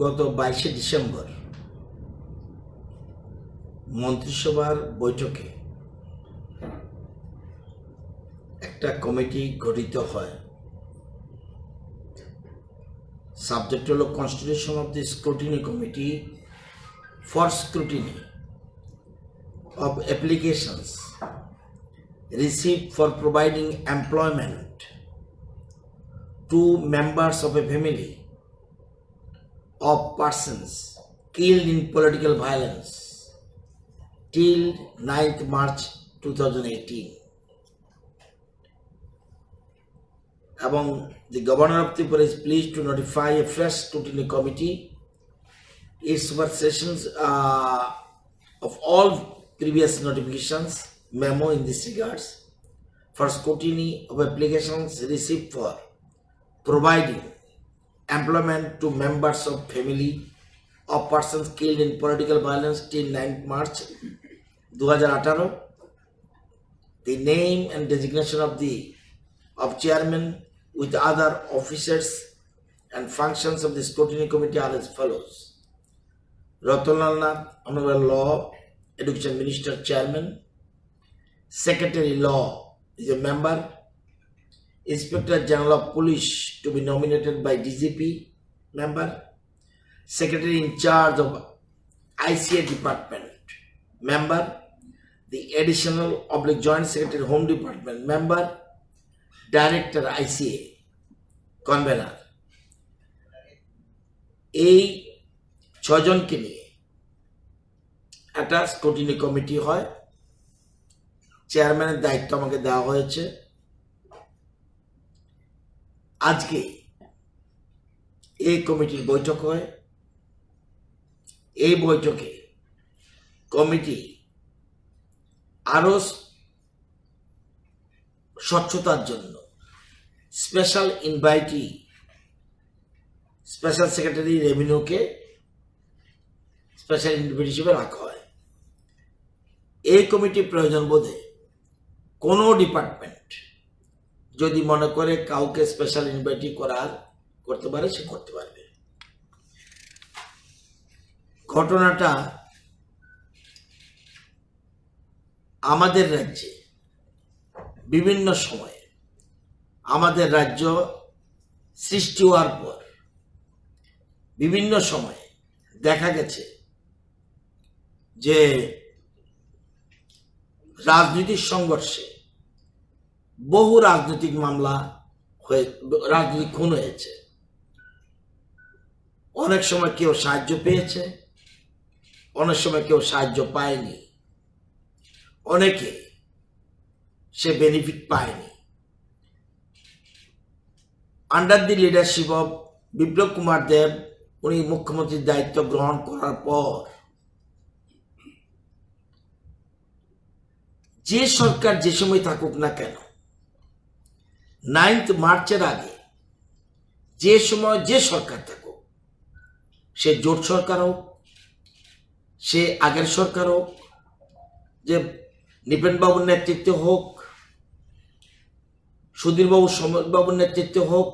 গত বাইশে ডিসেম্বর মন্ত্রিসভার বৈঠকে একটা কমিটি গঠিত হয়। সাবজেক্ট হলো constitution of the scrutiny committee for scrutiny of applications received for providing employment to members of a family of persons killed in political violence till 9th March 2018 এবং the governor of Tripura is pleased to notify a fresh scrutiny committee. Its supersessions uh, of all previous notifications memo in this regards for scrutiny of applications received for providing employment to members of family of persons killed in political violence till 9th March 2018 the name and designation of the of chairman with other officers and functions of the scrutiny committee are as follows. Ratanlal Nath, Honorable Law, Education Minister Chairman, Secretary Law is a member, Inspector General of Police to be nominated by DGP member, Secretary in charge of ICA Department member, the additional oblique Joint Secretary Home Department member, Director ICA convener. এই ছজনকে নিয়ে একটা scrutiny committee হয় চেয়ারম্যানের দায়িত্ব আমাকে দেওয়া হয়েছে আজকে এই কমিটির বৈঠক হয়। এই বৈঠকে কমিটি আরও স্বচ্ছতার জন্য স্পেশাল ইনভাইটি, স্পেশাল সেক্রেটারি রেভিনিউকে স্পেশাল ইনভিট হিসেবে রাখা হয়। এই কমিটি প্রয়োজন বোধে কোনো ডিপার্টমেন্ট যদি মনে করে কাউকে স্পেশাল ইনভাইটি করার করতে পারে, সে করতে পারবে। ঘটনাটা আমাদের রাজ্যে, বিভিন্ন সময়ে আমাদের রাজ্য সৃষ্টি হওয়ার পর বিভিন্ন সময়ে দেখা গেছে যে রাজনৈতিক সংঘর্ষে বহু রাজনৈতিক মামলা হয়ে, রাজনৈতিক খুন হয়েছে। অনেক সময় কেউ সাহায্য পেয়েছে, অনেক সময় কেউ সাহায্য পায়নি। অনেকে সে বেনিফিট পায়নি। Under the leadership of Biplab Kumar Deb, উনি মুখ্যমন্ত্রীর দায়িত্ব গ্রহণ করার পর যে সরকার যে সময় থাকুক না কেন নাইন্থ মার্চের আগে যে সময় যে সরকার থাকুক, সে জোট সরকার হোক, সে আগের সরকার হোক, যে নিপেনবাবুর নেতৃত্বে হোক, সুধীরবাবু, সমরবাবুর নেতৃত্বে হোক,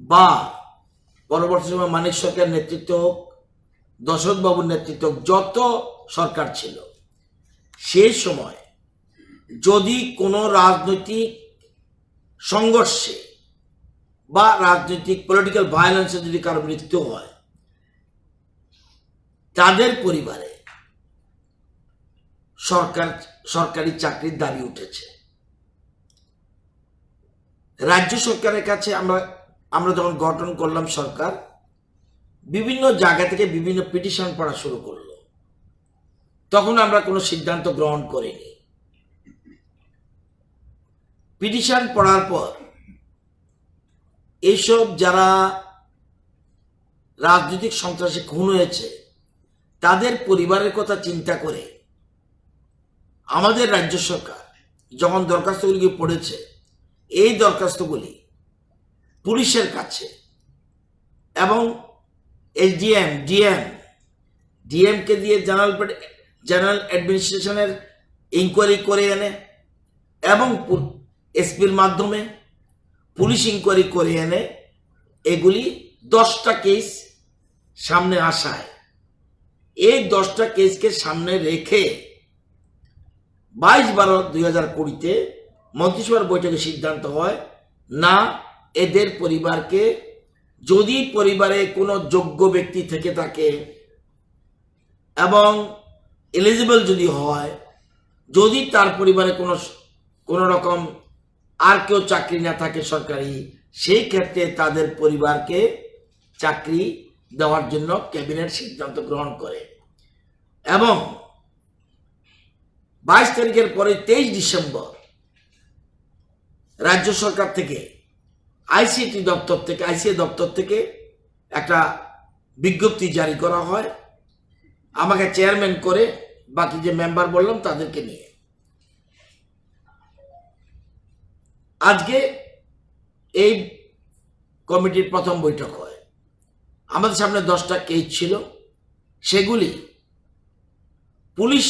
বা পরবর্তী সময় মানিক সরকার নেতৃত্ব হোক দশরথ বাবুর নেতৃত্ব যত সরকার ছিল সেই সময় যদি কোনো রাজনৈতিক সংঘর্ষে বা রাজনৈতিক পলিটিক্যাল ভায়োলেন্সে যদি কারও মৃত্যু হয়, তাদের পরিবারে সরকার, সরকারি চাকরির দাবি উঠেছে। রাজ্য সরকারের কাছে আমরা আমরা যখন গঠন করলাম সরকার, বিভিন্ন জায়গা থেকে বিভিন্ন পিটিশন পড়া শুরু করল। তখন আমরা কোনো সিদ্ধান্ত গ্রহণ করিনি। পিটিশন পড়ার পর এইসব যারা রাজনৈতিক সন্ত্রাসে খুন হয়েছে, তাদের পরিবারের কথা চিন্তা করে আমাদের রাজ্য সরকার যখন দরখাস্তগুলি পড়েছে, এই দরখাস্তগুলি পুলিশের কাছে এবং এসডিএম ডিএম ডিএমকে দিয়ে জেনারেল জেনারেল অ্যাডমিনিস্ট্রেশনের ইনকোয়ারি করে এনে এবং এসপির মাধ্যমে পুলিশ ইনকোয়ারি করে এনে এগুলি দশটা কেস সামনে আসায়। এই দশটা কেসকে সামনে রেখে বাইশ বারো দুই হাজার কুড়িতে মন্ত্রিসভার বৈঠকে সিদ্ধান্ত হয়, না, এদের পরিবারকে যদি পরিবারে কোনো যোগ্য ব্যক্তি থেকে থাকে এবং এলিজিবল যদি হয়, যদি তার পরিবারে কোনো কোনো রকম আর কেউ চাকরি না থাকে সরকারি, সেই ক্ষেত্রে তাদের পরিবারকে চাকরি দেওয়ার জন্য ক্যাবিনেট সিদ্ধান্ত গ্রহণ করে। এবং বাইশ তারিখের পরে তেইশ ডিসেম্বর রাজ্য সরকার থেকে, আইসিটি দপ্তর থেকে, আইসিএ দপ্তর থেকে একটা বিজ্ঞপ্তি জারি করা হয়। আমাকে চেয়ারম্যান করে বাকি যে মেম্বার বললাম তাদেরকে নিয়ে। আজকে এই কমিটির প্রথম বৈঠক হয়। আমাদের সামনে দশটা কেস ছিল। সেগুলি পুলিশ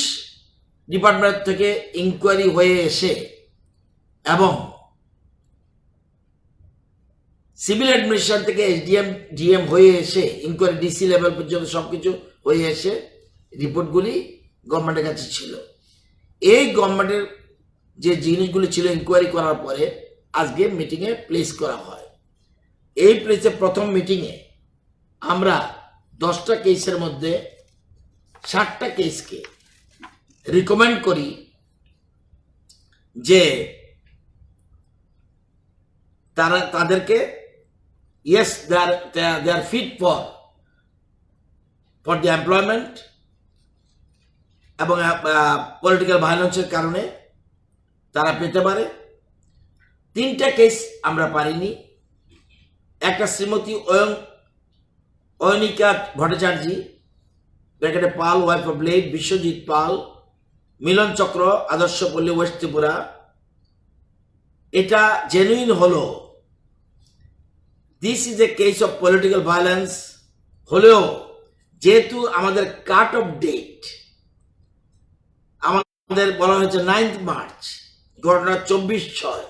ডিপার্টমেন্ট থেকে ইনকোয়ারি হয়ে এসে এবং সিভিল অ্যাডমিনিস্ট্রেশন থেকে এসডিএম, ডিএম হয়ে এসে ইনকোয়ারি ডিসি লেভেল পর্যন্ত সব কিছু হয়ে এসে রিপোর্টগুলি গভর্নমেন্টের কাছে ছিল। এই গভর্নমেন্টের যে জিনিসগুলি ছিল ইনকোয়ারি করার পরে আজকে মিটিংয়ে প্লেস করা হয়। এই প্লেসে প্রথম মিটিংয়ে আমরা দশটা কেসের মধ্যে ষাটটা কেসকে রিকমেন্ড করি যে তারা তাদেরকে yes they are they are fit for for the employment এবং পলিটিক্যাল ভায়োলেন্সের কারণে তারা পেতে পারে। তিনটা কেস আমরা পারিনি। একটা শ্রীমতী অয়ং অয়নিকা ভট্টাচার্যী ব্র্যাকেটে Pal wife of late Biswajit Pal, Milan Chakra, Adarsha Palli West Tripura এটা জেনুইন হলো। This is a case of political violence হলেও, যেহেতু আমাদের কাট অফ ডেট আমাদের বলা হয়েছে নাইন্থ মার্চ ঘটনা চব্বিশ ছয়,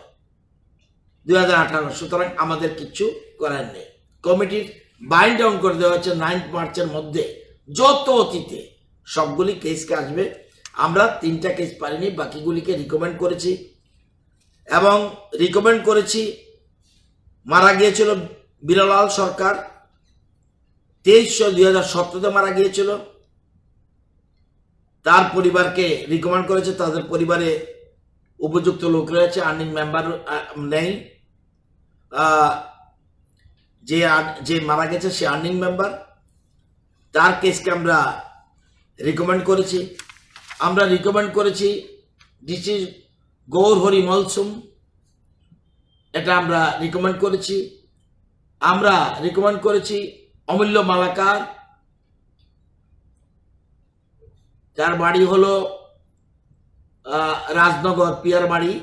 দুই হাজার আঠারো। সুতরাং আমাদের কিছু করার নেই। কমিটির বাইন্ড ডাউন করে দেওয়া হচ্ছে নাইন্থ মার্চের মধ্যে। যত অতীতে সবগুলি কেসকে আসবে, আমরা তিনটা কেস পারিনি, বাকিগুলিকে রিকমেন্ড করেছি। এবং রিকমেন্ড করেছি, মারা গিয়েছিল বিরলাল সরকার। তেইশশো দুই হাজার সতেরোতে মারা গিয়েছিল। তার পরিবারকে রিকমেন্ড করেছে, তাদের পরিবারে উপযুক্ত লোক রয়েছে, আর্নিং মেম্বার নেই। যে যে মারা গেছে সে আর্নিং মেম্বার। তার কেসকে আমরা রিকমেন্ড করেছি। আমরা রিকমেন্ড করেছি ডিসি গৌর হরি মলসুম। এটা আমরা রিকমেন্ড করেছি। আমরা রিকমেন্ড করেছি অমূল্য মালাকার। যার বাড়ি হলো রাজনগর পিয়ার বাড়ি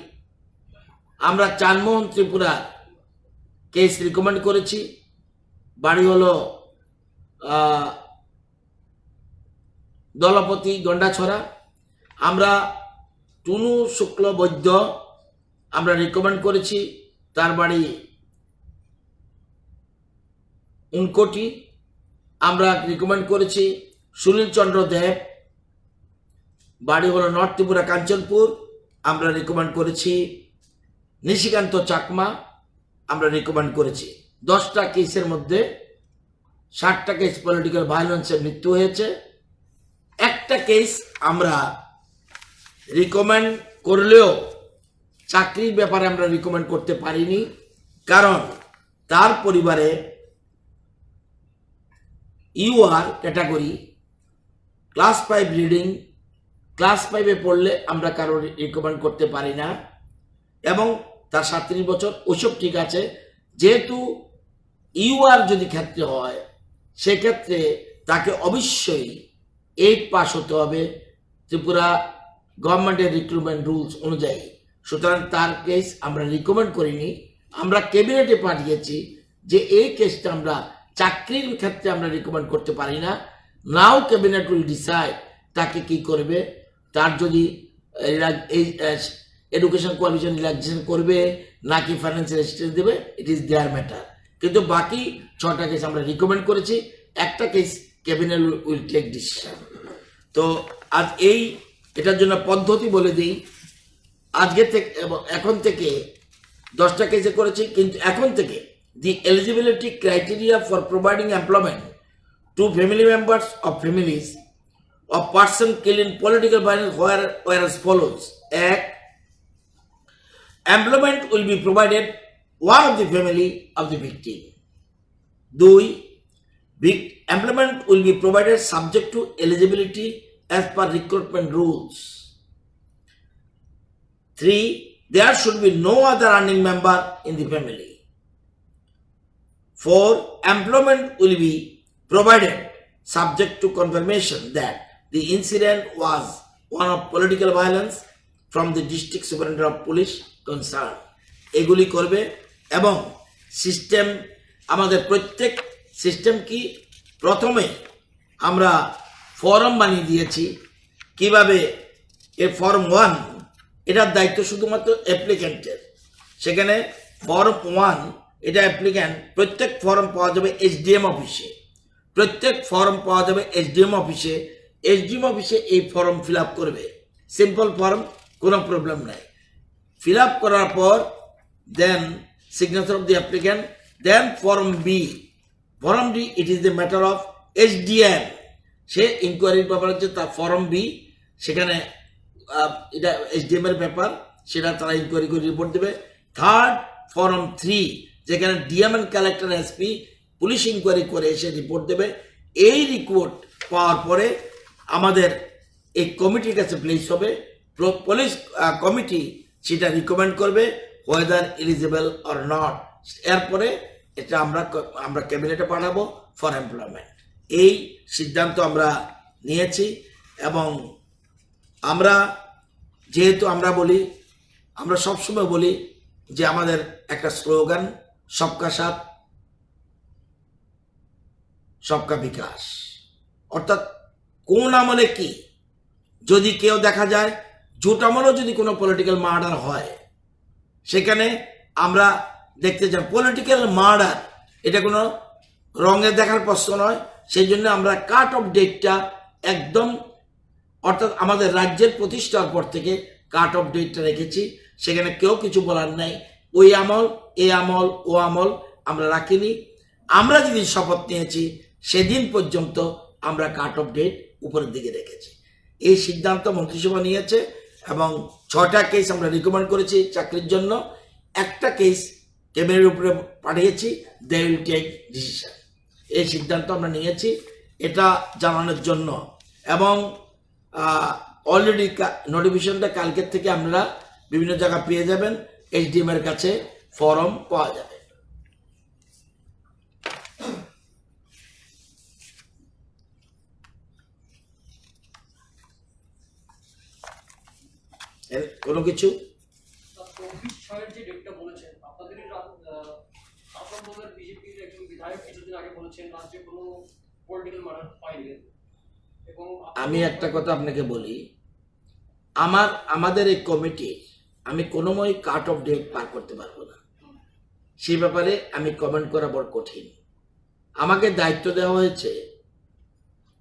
আমরা চানমোহন ত্রিপুরা কেস রিকমেন্ড করেছি। বাড়ি হলো দলপতি গন্ডাছড়া। আমরা টুনু শুক্ল বৈদ্য আমরা রিকমেন্ড করেছি। তার বাড়ি উনকোটি। আমরা রিকমেন্ড করেছি। সুনীল চন্দ্র দেব বাড়ি হলো নর্থ ত্রিপুরা কাঞ্চনপুর। আমরা রিকমেন্ড করেছি নিশিকান্ত চাকমা। আমরা রিকমেন্ড করেছি। দশটা কেসের মধ্যে ষাটটা কেস পলিটিক্যাল ভায়োলেন্সের মৃত্যু হয়েছে। একটা কেস আমরা রিকমেন্ড করলেও চাকরির ব্যাপারে আমরা রিকমেন্ড করতে পারিনি, কারণ তার পরিবারে UR category class five reading class ফাইভে পড়লে আমরা কারও রিকমেন্ড করতে পারি না। এবং তার সাতত্রিশ বছর, ওসব ঠিক আছে। যেহেতু ইউআর যদি ক্ষেত্রে হয়, সেক্ষেত্রে তাকে অবশ্যই এইট পাস হতে হবে ত্রিপুরা গভর্নমেন্টের রিক্রুটমেন্ট রুলস অনুযায়ী। সুতরাং তার কেস আমরা রিকমেন্ড করিনি। আমরা ক্যাবিনেটে পাঠিয়েছি যে এই কেসটা আমরা চাকরির ক্ষেত্রে আমরা রিকমেন্ড করতে পারি না। নাও ক্যাবিনেট উইল ডিসাইড তাকে কি করবে। তার যদি এই এডুকেশন কোয়ালিফিকেশন রিল্যাক্সেশন করবে, নাকি ফাইন্যান্সিয়াল অ্যাসিস্ট্যান্স দেবে ইট ইজ দেয়ার ম্যাটার কিন্তু বাকি ছটা কেস আমরা রিকমেন্ড করেছি, একটা case cabinet will take decision তো আজ এই, এটার জন্য পদ্ধতি বলে দিই। আজকে থেকে এখন থেকে দশটা কেসে করেছি, কিন্তু এখন থেকে the eligibility criteria for providing employment to family members of families of person killed in political violence were, were as follows. Act employment will be provided one of the family of the victim. 2. employment will be provided subject to eligibility as per recruitment rules. Three, there should be no other earning member in the family. Four, employment will be provided subject to confirmation that the incident was one of political violence from the district superintendent of police concerned. এগুলি করবে এবং system আমাদের প্রত্যেক system কি প্রথমে আমরা form বানিয়ে দিয়েছি। কীভাবে এ ফর্ম ওয়ান এটার দায়িত্ব শুধুমাত্র অ্যাপ্লিক্যান্টের সেখানে ফর্ম ওয়ান এটা অ্যাপ্লিক্যান্ট প্রত্যেক ফর্ম পাওয়া যাবে এসডিএম অফিসে প্রত্যেক ফর্ম পাওয়া যাবে এসডিএম অফিসে এসডিএম অফিসে এই ফর্ম ফিল করবে। সিম্পল ফর্ম কোনো প্রবলেম নাই। ফিল করার পর then signature of the applicant then form B form D it is the matter of SDM সে ইনকোয়ারির ব্যাপার হচ্ছে তার ফর্ম বি সেখানে এটা এসডিএম এর ব্যাপার সেটা তারা ইনকোয়ারি করে রিপোর্ট দেবে। থার্ড ফর্ম থ্রি যেখানে DM and collector SP police inquiry করে এসে রিপোর্ট দেবে। এই রিপোর্ট পাওয়ার পরে আমাদের এই কমিটির কাছে প্লেস হবে। পুলিশ কমিটি সেটা রিকমেন্ড করবে ওয়েদার এলিজিবল অর নট এরপরে এটা আমরা আমরা ক্যাবিনেটে পাঠাবো ফর এমপ্লয়মেন্ট এই সিদ্ধান্ত আমরা নিয়েছি এবং আমরা যেহেতু আমরা বলি, আমরা সবসময় বলি যে আমাদের একটা স্লোগান, সবকা সাথ, সবকা বিকাশ। অর্থাৎ কোন আমলে কি? যদি কেউ দেখা যায়, জোট আমলেও যদি কোনো পলিটিক্যাল মার্ডার হয়, সেখানে আমরা দেখতে চাই পলিটিক্যাল মার্ডার এটা কোনো রঙে দেখার প্রশ্ন নয়, সেই জন্য আমরা কাট অফ ডেটটা একদম, অর্থাৎ আমাদের রাজ্যের প্রতিষ্ঠার পর থেকে কাট অফ ডেটটা রেখেছি, সেখানে কেউ কিছু বলার নাই, ওই আমল, এ আমল, ও আমল আমরা রাখিনি, আমরা যেদিন শপথ নিয়েছি, সেদিন পর্যন্ত আমরা কাট অফ ডেট উপরের দিকে রেখেছি। এই সিদ্ধান্ত মন্ত্রিসভা নিয়েছে এবং ছটা কেস আমরা রিকমেন্ড করেছি চাকরির জন্য। একটা কেস ক্যাবিনেটের উপরে পাঠিয়েছি দে উইল টেক ডিসিশন এই সিদ্ধান্ত আমরা নিয়েছি, এটা জানানোর জন্য। এবং অলরেডি নোটিফিকেশনটা কালকের থেকে আপনারা বিভিন্ন জায়গা পেয়ে যাবেন। এইচডিএম এর কাছে ফর্ম পাওয়া যাবে এর কোনো কিছু চব্বিশ ছয়ের যে ডেটটা বলেছেন আপনাদেরই রা- আহ, আপনার দলের বিজেপির একজন বিধায়ক কিছুদিন আগে বলেছেন রাজ্যে কোনো পলিটিক্যাল মার্ডার পাইনি এবং কিছু আমি একটা কথা আপনাকে বলি আমার আমাদের এই কমিটি আমি কোনোময় কাট অফ ডেট পার করতে পারব না। সেই ব্যাপারে আমি কমেন্ট করা বড় কঠিন। আমাকে দায়িত্ব দেওয়া হয়েছে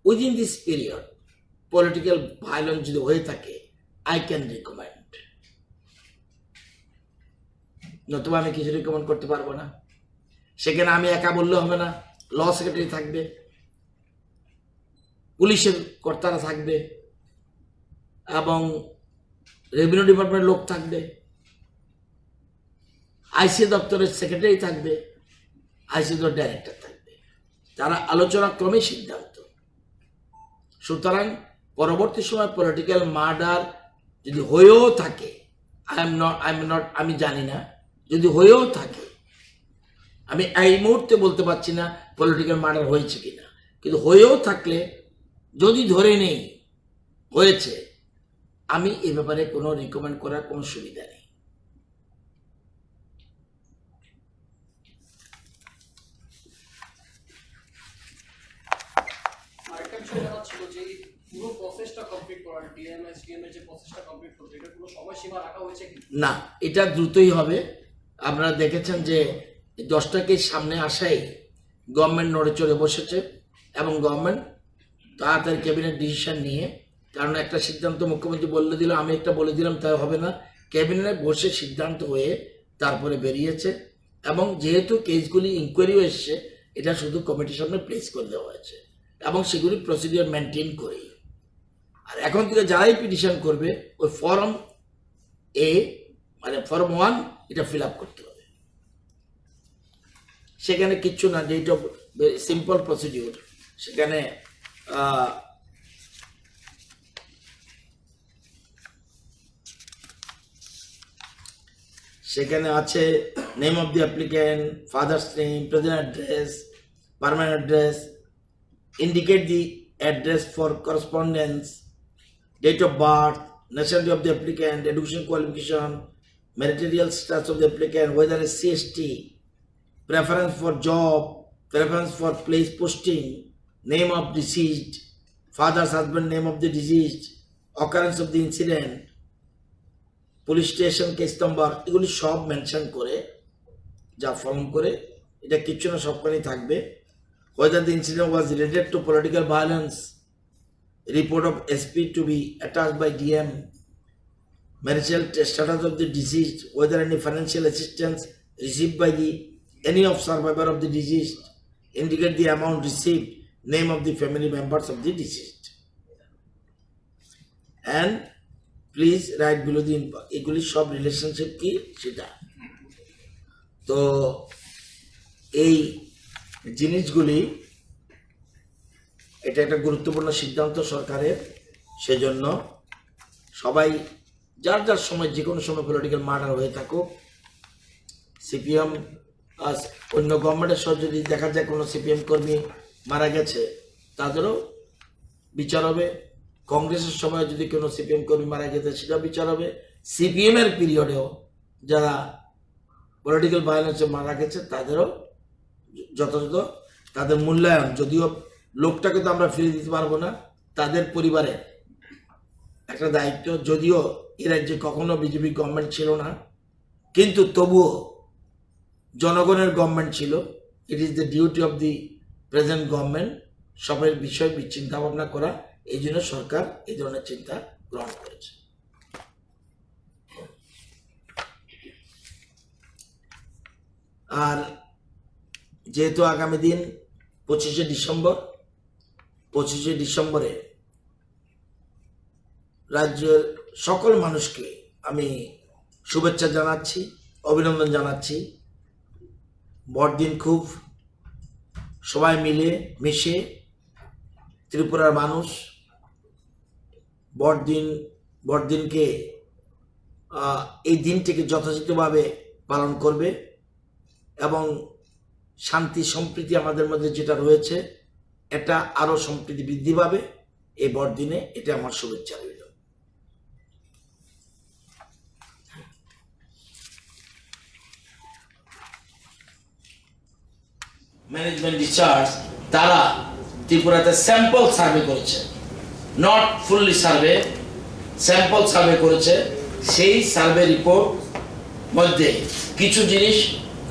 within this period political violence যদি হয়ে থাকে আই ক্যান রিকমেন্ড নতুবা আমি কিছু রিকমেন্ড করতে পারব না। সেখানে আমি একা বললে হবে না। ল সেক্রেটারি থাকবে। পুলিশের কর্তারা থাকবে। এবং রেভিনিউ ডিপার্টমেন্টের লোক থাকবে। আইসি দপ্তরের সেক্রেটারি থাকবে। আইসি ডাইরেক্টর থাকবে। তারা আলোচনা ক্রমে সিদ্ধান্ত। সুতরাং পরবর্তী সময় পলিটিক্যাল মার্ডার যদি হয়েও থাকে I am not I am not আমি জানি না, যদি হয়েও থাকে, আমি এই মুহূর্তে বলতে পারছি না পলিটিক্যাল মার্ডার হয়েছে কিনা। কিন্তু হয়েও থাকলে, যদি ধরে নেই, হয়েছে, আমি এ ব্যাপারে কোনো রিকমেন্ড করার কোনো সুবিধা নেই আরেকটা বিষয় জানার ছিল যে এই পুরো প্রসেস প্রসেসটা কমপ্লিট করার ডিএমএস ডিএমএস যে প্রসেসটা কমপ্লিট করতে এটা কোনো সময়সীমা রাখা হয়েছে কি না, এটা দ্রুতই হবে। আপনারা দেখেছেন যে দশটাকে সামনে আসাই গভর্নমেন্ট নড়ে চড়ে বসেছে এবং গভর্নমেন্ট তাড়াতাড়ি ক্যাবিনেট ডিসিশন নিয়ে, কারণ একটা সিদ্ধান্ত মুখ্যমন্ত্রী বলে দিল, আমি একটা বলে দিলাম তাই হবে না। ক্যাবিনেটে বসে সিদ্ধান্ত হয়ে তারপরে বেরিয়েছে এবং যেহেতু কেসগুলি ইনকোয়ারিও এসছে, এটা শুধু কমিটির সামনে প্লেস করে দেওয়া হয়েছে এবং সেগুলি প্রসিডিওর মেনটেন করেই। আর এখন থেকে যারাই পিটিশন করবে ওই ফর্ম এ মানে ফর্ম ওয়ান এটা ফিল আপ করতে হবে। সেখানে কিচ্ছু না যেটা সিম্পল প্রসিডিউর সেখানে সেখানে আছে name of the applicant father's name present address permanent address indicate the address for correspondence, date of birth, nationality of the applicant, education qualification, material status of the applicant, whether it's CST, preference for job, preference for place posting, name of deceased, father's husband name of the deceased, occurrence of the incident, police station case number এগুলি সব mention করে যা form করে এটা কিচ্ছু না সবখানেই থাকবে whether the incident was related to political violence, report of SP to be attached by DM, marital status of the deceased, whether any financial assistance received by the any of survivor of the deceased, indicate the amount received, name of the family members of the deceased. And please write below the এগুলি সব relationship কি সেটা তো এই জিনিসগুলি এটা একটা গুরুত্বপূর্ণ সিদ্ধান্ত সরকারের। সেজন্য সবাই, যার যার সময় যে কোনো সময় পলিটিক্যাল মার্ডার হয়ে থাকুক, সিপিএম অন্য গভর্নমেন্টের সহ যদি দেখা যায় কোনো সিপিএম কর্মী মারা গেছে, তাদেরও বিচার হবে। কংগ্রেসের সময় যদি কোনো সিপিএম কর্মী মারা গেছে, সেটাও বিচার হবে। সিপিএমের পিরিয়ডেও যারা পলিটিক্যাল ভায়োলেন্সে মারা গেছে, তাদেরও যথাযথ তাদের মূল্যায়ন, যদিও লোকটাকে তো আমরা ফিরে দিতে পারব না, তাদের পরিবারে। একটা দায়িত্ব, যদিও এ রাজ্যে কখনো বিজেপি গভর্নমেন্ট ছিল না, কিন্তু তবুও জনগণের গভর্নমেন্ট ছিল। It is the duty of the present government সবের বিষয় চিন্তা ভাবনা করা, এই জন্য সরকার এই ধরনের চিন্তা গ্রহণ করেছে। আর যেহেতু আগামী দিন পঁচিশে ডিসেম্বর পঁচিশে ডিসেম্বরে রাজ্যের সকল মানুষকে আমি শুভেচ্ছা জানাচ্ছি, অভিনন্দন জানাচ্ছি। বড়দিন খুব সবাই মিলে মিশে ত্রিপুরার মানুষ বড়দিন, বড়দিনকে এই দিনটিকে যথাযথভাবে পালন করবে এবং শান্তি, সম্প্রীতি আমাদের মধ্যে যেটা রয়েছে এটা আরও সম্প্রীতি বৃদ্ধি পাবে। এই বড়দিনে এটা আমার শুভেচ্ছা রইল। ম্যানেজমেন্ট রিসার্চ তারা ত্রিপুরাতে স্যাম্পল সার্ভে করেছে। Not fully survey sample survey করেছে। সেই সার্ভে রিপোর্ট মধ্যে কিছু জিনিস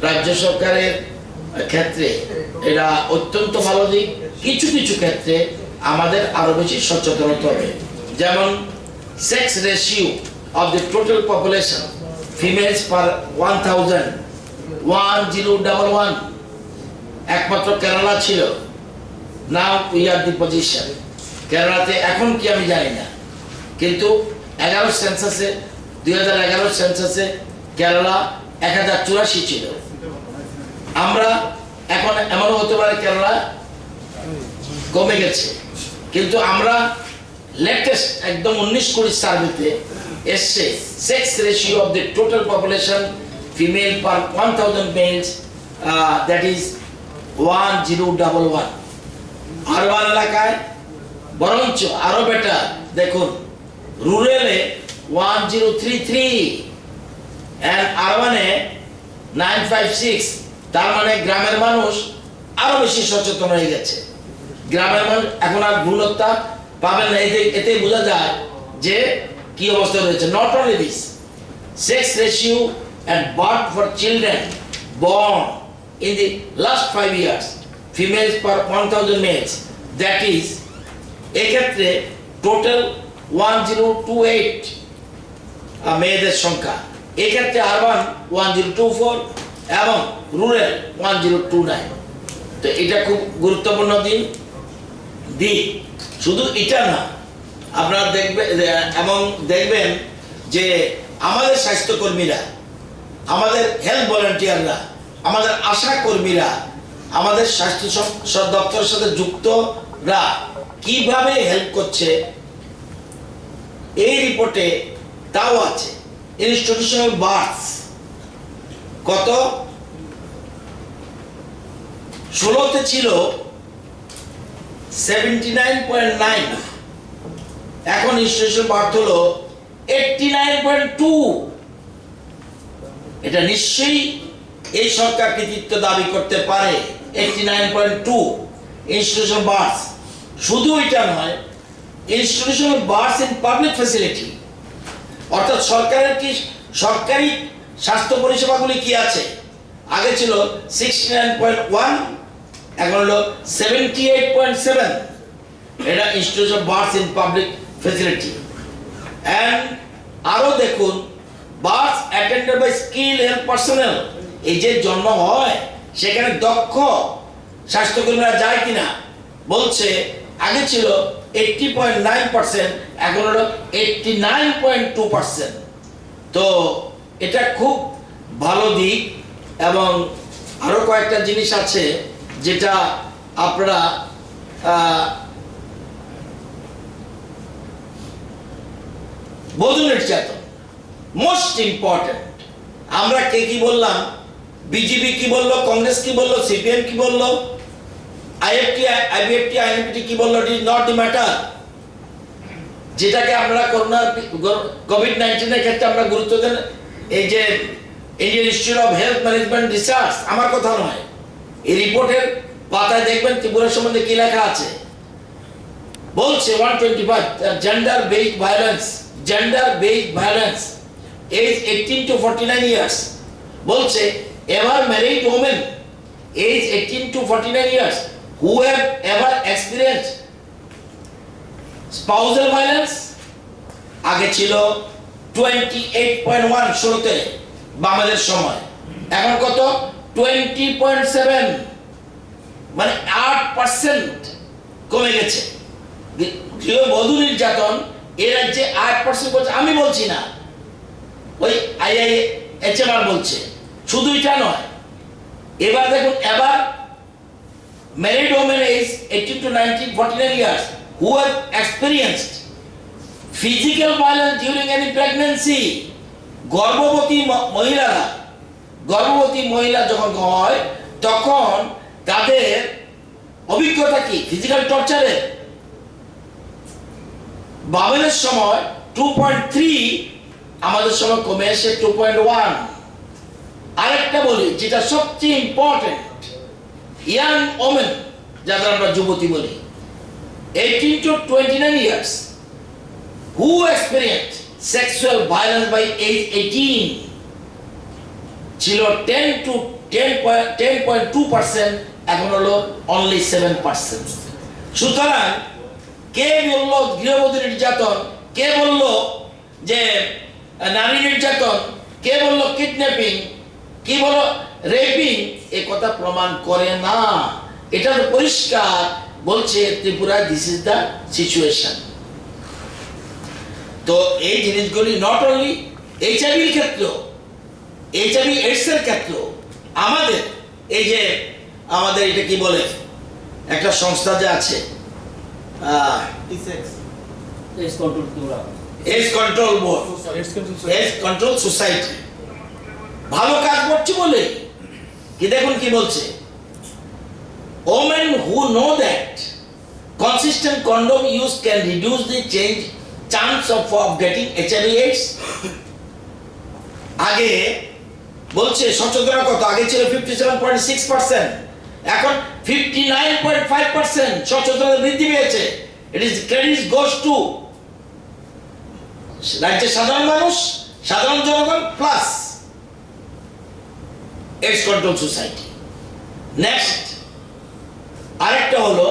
রাজ্য সরকারের ক্ষেত্রে এটা অত্যন্ত ভালো দিক। কিছু কিছু ক্ষেত্রে আমাদের আরও বেশি সচেতন হতে হবে। যেমন sex ratio of the total population females per one thousand one zero double one একমাত্র কেরালা ছিল। Now we are the position কেরালাতে এখন কি আমি জানি না। কিন্তু এগারো সেন্সাসে, দুই হাজার এগারো সেন্সাসে কেরালা এক হাজার চুরাশি ছিল। আমরা এখন এমনও হতে পারে কেরালা কমে গেছে। কিন্তু আমরা লেটেস্ট একদম উনিশ কুড়ি সার্ভেতে এসছে sex ratio of the total population female per one thousand males that is one zero double one urban এলাকায়, বরঞ্চ আরও বেটার দেখুন রুরালে one zero three three and আরবানে nine five six তার মানে গ্রামের মানুষ আরও বেশি সচেতন হয়ে গেছে। গ্রামের মানুষ এখন আর ভ্রূণ হত্যা পাবেন না। এতে এতে বোঝা যায় যে কি অবস্থা রয়েছে। Not only this sex ratio and birth for children born in the last five years, females per 1000 males, that is, এক্ষেত্রে total one zero two eight মেয়েদের সংখ্যা। এক্ষেত্রে urban one zero two four এবং rural one zero two nine তো এটা খুব গুরুত্বপূর্ণ দিন। দিক শুধু এটা না, আপনারা দেখবেন এবং দেখবেন যে আমাদের স্বাস্থ্যকর্মীরা, আমাদের হেলথ ভলেন্টিয়াররা আমাদের আশা কর্মীরা, আমাদের স্বাস্থ্য দপ্তরের সাথে যুক্তরা কীভাবে হেল্প করছে, এই রিপোর্টে তাও আছে। ইনস্টিটিউশনাল বার্থ কত? ষোলোতে ছিল সেভেন্টি নাইন পয়েন্ট নাইন। এখন ইনস্টিটিউশন বার্থ হলো এইটটি নাইন পয়েন্ট টু। এটা নিশ্চয়ই এই সরকার কৃতিত্ব দাবি করতে পারে, eighty nine point two. Institution birth শুধু এটা নয় institutional birth in public facility অর্থাৎ সরকারের কি, সরকারি স্বাস্থ্য পরিষেবাগুলি কি আছে? আগে ছিল সিক্সটি নাইন পয়েন্ট ওয়ান এখন হলো সেভেন্টি এইট পয়েন্ট সেভেন এটা institution birth in public facility and আরও দেখুন birth attended by skill health personnel এই যে জন্ম হয়, সেখানে দক্ষ স্বাস্থ্যকর্মীরা যায় কিনা, বলছে, আগে ছিল এইটটি পয়েন্ট নাইন পার্সেন্ট এখন হলো eighty nine point two percent তো এটা খুব ভালো দিক, এবং আরও কয়েকটা জিনিস আছে। যেটা আপনারা বধূ নির্যাতন মোস্ট ইম্পর্টেন্ট আমরা কে কি বললাম? বিজেপি কি বলল? কংগ্রেস কি বলল? সিপিএম কি বলল? আইএফটি, আইবিএফটি, আইএনপিটি কি বলল? It is not the matter যেটাকে আমরা করোনার কোভিড নাইন্টিনের ক্ষেত্রে আমরা গুরুত্ব দেন, এই যে Indian Institute of Health Management Research আমার কথা নয়। এই রিপোর্টের পাতায় দেখবেন ত্রিপুরা সম্বন্ধে কি লেখা আছে? বলছে one twenty five gender based violence gender based violence age eighteen to forty nine years বলছে ever married women age eighteen to forty nine years who have ever experience spousal violence আগে ছিল টোয়েন্টি এইট পয়েন্ট ওয়ান ষোলোতে বামেদের সময়। এখন কত? Twenty point seven মানে আট পার্সেন্ট কমে গেছে। গৃহবধূ নির্যাতন এ রাজ্যে আট পার্সেন্ট আমি বলছি না। ওই আইআই এইচএমআর বলছে। শুধু এটা নয়। এবার দেখুন এবার married women age 18 to 19, 49 years who have experienced physical violence during any pregnancy গর্ভবতী মহিলারা গর্ভবতী মহিলা যখন হয়, তখন তাদের অভিজ্ঞতা কি? ফিজিক্যাল টর্চারে বাবেলের সময় টু পয়েন্ট থ্রি আমাদের সময় কমে এসে টু পয়েন্ট ওয়ান আরেকটা বলি, যেটা সবচেয়ে ইম্পর্টেন্ট ইয়াং ওমেন, যাদের আমরা যুবতী বলি eighteen to twenty nine years who experience sexual violence by age eighteen ছিল ten to ten ten point two percent এখন হলো অনলি সেভেন পার্সেন্ট সুতরাং কে বলল গৃহবধূ নির্যাতন? কে বলল যে নারী নির্যাতন? কে বলল কিডন্যাপিং কি বলো রেপিং এ কথা প্রমাণ করে না। এটা তো পরিষ্কার বলছে Tripura this is the situation তো এই জিনিসগুলি নট অনলি এইচআইভির ক্ষেত্রেও এইচআইভি এইডস এর ক্ষেত্রেও আমাদের এই যে আমাদের এটা কি বলে? একটা সংস্থা যে আছে control board AIDS control society ভালো কাজ করছে বলে। কি দেখুন কি বলছে? Women who know that consistent condom use can reduce the change chance of of getting HIV AIDS আগে বলছে সচেতনা কত আগে ছিল fifty seven point six percent এখন fifty nine point five percent সচেতনতা বৃদ্ধি পেয়েছে। It is credit goes to রাজ্যের সাধারণ মানুষ, সাধারণ জনগণ plus AIDS control society next আরেকটা হলো